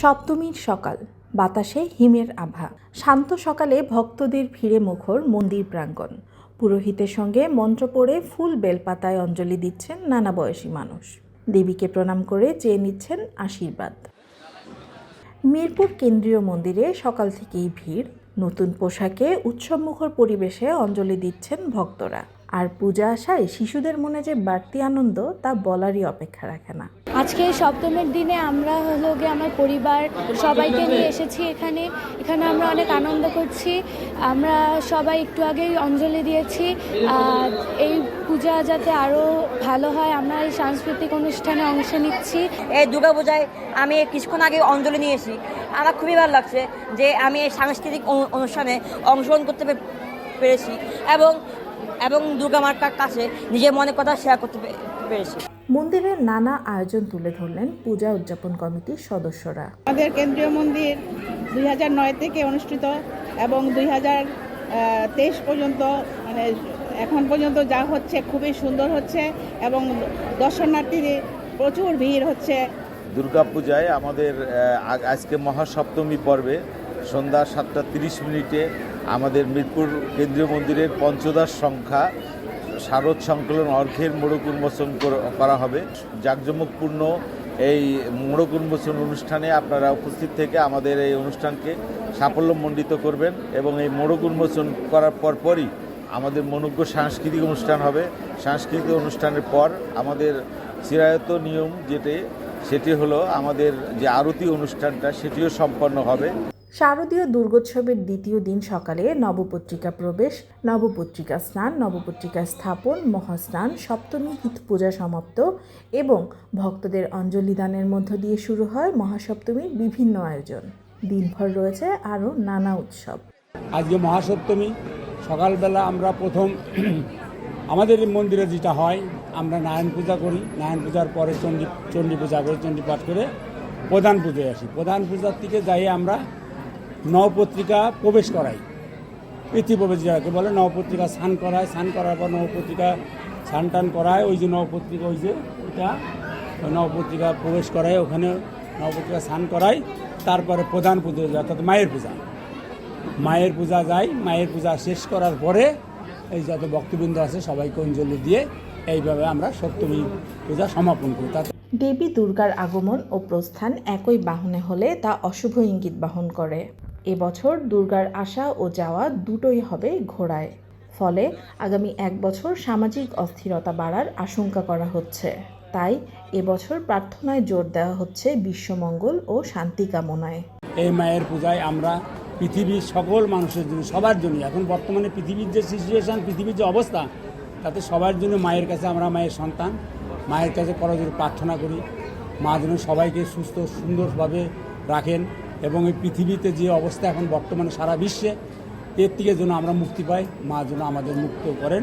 সপ্তমীর সকাল, বাতাসে হিমের আভা। শান্ত সকালে ভক্তদের ভিড়ে মুখর মন্দির প্রাঙ্গণ। পুরোহিতের সঙ্গে মন্ত্র পড়ে ফুল বেলপাতায় অঞ্জলি দিচ্ছেন নানা বয়সী মানুষ। দেবীকে প্রণাম করে চেয়ে নিচ্ছেন আশীর্বাদ। মিরপুর কেন্দ্রীয় মন্দিরে সকাল থেকেই ভিড়। নতুন পোশাকে উৎসবমুখর পরিবেশে অঞ্জলি দিচ্ছেন ভক্তরা। আর পূজা আসায় শিশুদের মনে যে বাড়তি আনন্দ, তা বলারই অপেক্ষা রাখে না। আজকে সপ্তমের দিনে আমরা হলো গিয়ে আমার পরিবার, সবাইকে নিয়ে এসেছি এখানে। এখানে আমরা অনেক আনন্দ করছি। আমরা সবাই একটু আগেই অঞ্জলি দিয়েছি। এই পূজা যাতে আরও ভালো হয়, আমরা এই সাংস্কৃতিক অনুষ্ঠানে অংশ নিচ্ছি। এই দুর্গা পূজায় আমি কিছুক্ষণ আগে অঞ্জলি নিয়েছি আমার খুবই ভালো লাগছে যে আমি এই সাংস্কৃতিক অনু- অনুষ্ঠানে অংশগ্রহণ করতে পেরেছি এবং এবং দুর্গা মার কাছে নিজের মনের কথা শেয়ার করতে পেরেছি। মন্দিরের নানা আয়োজন তুলে ধরলেন পূজা উদযাপন কমিটির সদস্যরা। আমাদের কেন্দ্রীয় মন্দির দুই নয় থেকে অনুষ্ঠিত এবং দুই তেইশ পর্যন্ত মানে এখন পর্যন্ত যা হচ্ছে খুবই সুন্দর হচ্ছে এবং দর্শনার্থীদের প্রচুর ভিড় হচ্ছে। দুর্গাপূজায় আমাদের আজকে মহাসপ্তমী পর্বে সন্ধ্যা সাতটা তিরিশ মিনিটে আমাদের মিরপুর কেন্দ্রীয় মন্দিরের পঞ্চদশ সংখ্যা শারদ সংকলন অর্ঘের মোড়ক উন্মোচন করা হবে। জাঁকজমকপূর্ণ এই মোড়ক উন্মোচন অনুষ্ঠানে আপনারা উপস্থিত থেকে আমাদের এই অনুষ্ঠানকে সাফল্যমণ্ডিত করবেন এবং এই মোড়ক উন্মোচন করার পরপরই আমাদের মনোজ্ঞ সাংস্কৃতিক অনুষ্ঠান হবে। সাংস্কৃতিক অনুষ্ঠানের পর আমাদের চিরায়ত নিয়ম যেটি, সেটি হলো আমাদের যে আরতি অনুষ্ঠানটা, সেটিও সম্পন্ন হবে। শারদীয় দুর্গোৎসবের দ্বিতীয় দিন সকালে নবপত্রিকা প্রবেশ, নবপত্রিকা স্নান, নবপত্রিকা স্থাপন, মহাস্নান, সপ্তমী হিত পূজা সমাপ্ত এবং ভক্তদের অঞ্জলি দানের মধ্য দিয়ে শুরু হয় মহাসপ্তমীর বিভিন্ন আয়োজন। দিনভর রয়েছে আরও নানা উৎসব। আজকে মহাসপ্তমী, সকালবেলা আমরা প্রথম আমাদের মন্দিরে যেটা হয়, আমরা নারায়ণ পূজা করি। নারায়ণ পূজার পরে চণ্ডী চণ্ডী পূজা করি, চণ্ডী পাঠ করে প্রধান পুজোয় আসি। প্রধান পূজার থেকে যাই আমরা নবপত্রিকা প্রবেশ করাই পৃথিবী যাকে বলে নবপত্রিকা স্নান করায়। স্নান করার পর নবপত্রিকা স্নান টান করায়। ওই যে নবপত্রিকা, ওই যে এটা নবপত্রিকা প্রবেশ করায়। ওখানে নবপত্রিকা স্নান করায়। তারপরে প্রধান পুজো অর্থাৎ মায়ের পূজা। মায়ের পূজা যায়। মায়ের পূজা শেষ করার পরে এই যত ভক্তবৃন্দ আছে, সবাইকে অঞ্জলি দিয়ে এইভাবে আমরা সপ্তমী পূজা সমাপন করি। তাতে দেবী দুর্গার আগমন ও প্রস্থান একই বাহনে হলে তা অশুভ ইঙ্গিত বহন করে। এবছর দুর্গার আসা ও যাওয়া দুটোই হবে ঘোড়ায়। ফলে আগামী এক বছর সামাজিক অস্থিরতা বাড়ার আশঙ্কা করা হচ্ছে। তাই এবছর প্রার্থনায় জোর দেওয়া হচ্ছে বিশ্বমঙ্গল ও শান্তি কামনায়। এই মায়ের পূজায় আমরা পৃথিবীর সকল মানুষের জন্য, সবার জন্য, এখন বর্তমানে পৃথিবীর যে সিচুয়েশান পৃথিবীর যে অবস্থা, তাতে সবার জন্য মায়ের কাছে আমরা মায়ের সন্তান, মায়ের কাছে করজোর প্রার্থনা করি। মা যেন সবাইকে সুস্থ, সুন্দরভাবে রাখেন। এবং এই পৃথিবীতে যে অবস্থা এখন বর্তমানে সারা বিশ্বে, এর থেকে যেন আমরা মুক্তি পাই, মা যেন আমাদের মুক্ত করেন।